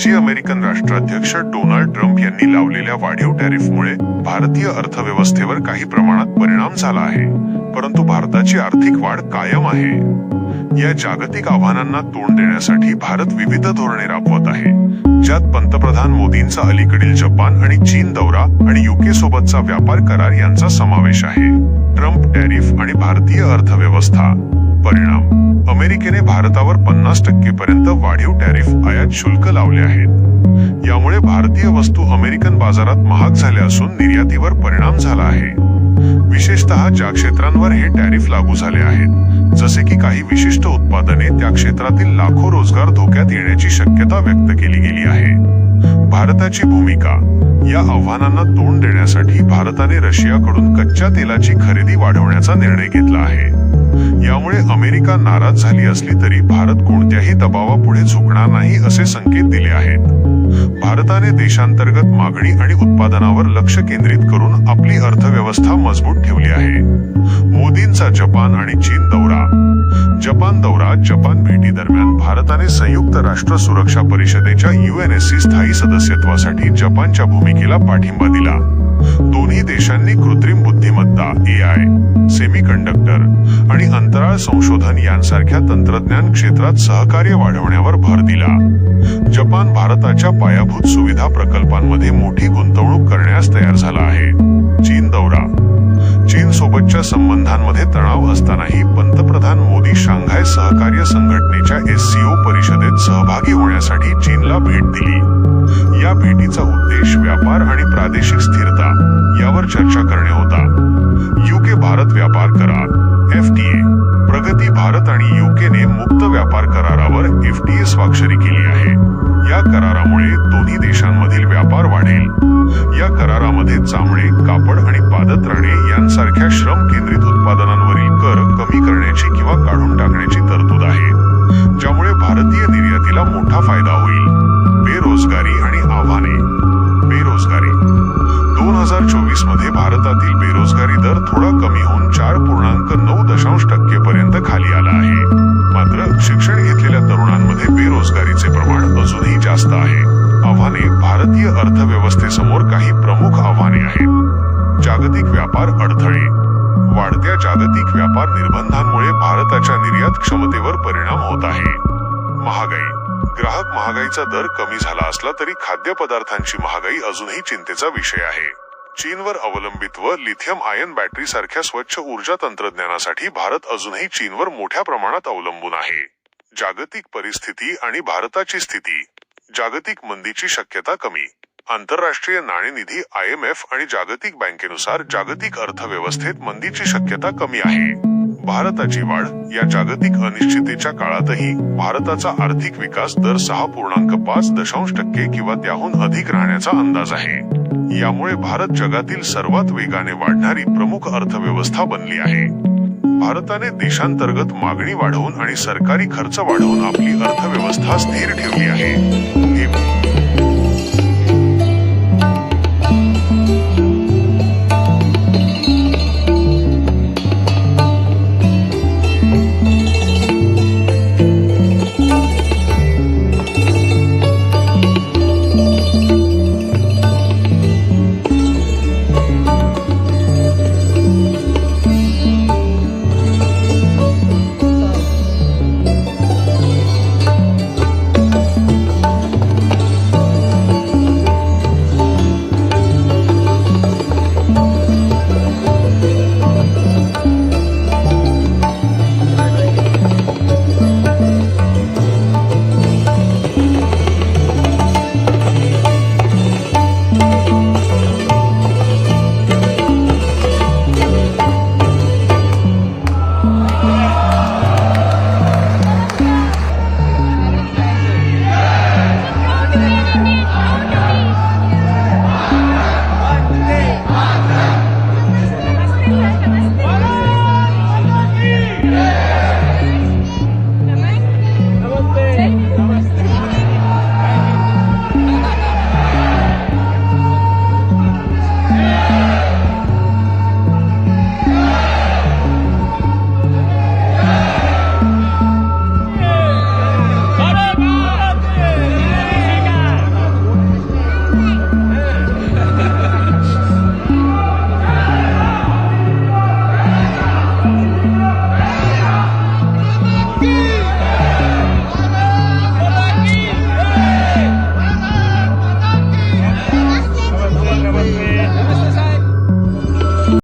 माजी अमेरिकन राष्ट्राध्यक्ष Donald Trump यांनी लावलेल्या वाढीव टॅरिफमुळे भारतीय अर्थव्यवस्थेवर काही प्रमाणात परिणाम झाला आहे परंतु भारताची आर्थिक वाढ कायम आहे. या जागतिक आव्हानांना तोंड देण्यासाठी भारत विविध धोरणे राबवत आहे ज्यात पंतप्रधान मोदींचा अलीकडील जपान आणि चीन दौरा आणि युके सोबतचा व्यापार करार यांचा समावेश आहे. ट्रम्प टॅरिफ आणि भारतीय अर्थव्यवस्था परिणाम. अमेरिकेने भारतावर पन्नास टक्केपर्यंत वाढीव टॅरिफ आयात शुल्क लावले आहेत. यामुळे भारतीय वस्तू अमेरिकन बाजारात महाग झाल्या असून निर्यातीवर परिणाम झाला आहे. विशेषतः ज्या क्षेत्रांवर हे टॅरिफ लागू झाले आहेत जसे की काही विशिष्ट उत्पादने त्या क्षेत्रातील लाखो रोजगार धोक्यात येण्याची शक्यता व्यक्त केली गेली आहे. भारताची भूमिका या आव्हानांना तोंड देण्यासाठी भारताने रशियाकडून कच्च्या तेलाची खरेदी वाढवण्याचा निर्णय घेतला आहे. यामुळे अमेरिका नाराज झाली असली तरी भारत कोणत्याही दबावापुढे झुकणार नाही असे संकेत दिले आहेत. भारताने देशांतर्गत मागणी आणि उत्पादनावर लक्ष केंद्रित करून आपली अर्थव्यवस्था मजबूत ठेवली आहे. मोदींचा जपान आणि चीन दौरा. जपान दौरा जपान भेटी दरम्यान भारताने संयुक्त राष्ट्र सुरक्षा परिषदेच्या युएनएससी स्थायी सदस्यत्वासाठी जपानच्या भूमिकेला पाठिंबा दिला. दोन्ही देशांनी कृत्रिम बुद्धिमत्ता ए आय सेमीकंडक्टर आणि अंतराळ संशोधन यांसारख्या तंत्रज्ञान क्षेत्रात सहकार्य वाढवण्यावर भर दिला. जपान भारताच्या पायाभूत सुविधा प्रकल्पांमध्ये मोठी गुंतवणूक करण्यास तयार झाला आहे. चीन दौरा चीनसोबतच्या संबंधांमध्ये तणाव असतानाही पंतप्रधान मोदी शांघाय सहकार्य संघटनेच्या एस परिषदेत सहभागी होण्यासाठी चीनला भेट दिली. या भेटीचा उद्देश व्यापार आणि प्रादेशिक स्थिरता यावर चर्चा करणे होता. युके भारत व्यापार करार एफ प्रगती भारत आणि युकेने मुक्त व्यापार करारावर एफ स्वाक्षरी केली आहे. या करारामुळे दोन्ही देशांमधील व्यापार वाढेल. या करारामध्ये चामडे कापड आणि पादत्राणे यांसारख्या श्रम केंद्रित उत्पादनांवरील कर कमी करण्याची किंवा काढून टाकण्याची तरतूद आहे ज्यामुळे भारतीय निर्यातीला मोठा फायदा होईल. बेरोजगारी आणि आव्हाने. बेरोजगारी. दोन हजार चोवीसमध्ये भारतातील बेरोजगारी दर थोडा कमी होऊन चार पूर्णांक नऊ दशांश टक्के पर्यंत खाली आला. भारतीय अर्थव्यवस्थेसमोर काही प्रमुख आव्हाने आहेत. जागतिक व्यापार अडथळे. वाढत्या जागतिक व्यापार निर्बंधांमुळे भारताच्या निर्यात क्षमतेवर परिणाम होत आहे. महागाई. ग्राहक महागाईचा दर कमी झाला असला तरी खाद्यपदार्थांची महागाई अजूनही चिंतेचा विषय आहे. चीनवर अवलंबित्व लिथियम आयन बॅटरी सारख्या स्वच्छ ऊर्जा तंत्रज्ञानासाठी भारत अजूनही चीनवर मोठ्या प्रमाणात अवलंबून आहे. जागतिक परिस्थिती आणि भारताची स्थिती. जागतिक मंदीची शक्यता कमी. आंतरराष्ट्रीय नाणेनिधी आय एम एफ आणि जागतिक बँकेनुसार जागतिक अर्थव्यवस्थेत मंदीची शक्यता कमी आहे. भारताची वाढ या जागतिक अनिश्चितेच्या काळातही भारताचा आर्थिक विकास दर सहा पूर्णांक पाच दशांश टक्के किंवा त्याहून अधिक राहण्याचा अंदाज आहे. यामुळे भारत जगातील सर्वात वेगाने वाढणारी प्रमुख अर्थव्यवस्था बनली आहे. भारताने देशांतर्गत मागणी वाढवून आणि सरकारी खर्च वाढवून आपली अर्थव्यवस्था स्थिर ठेवली आहे.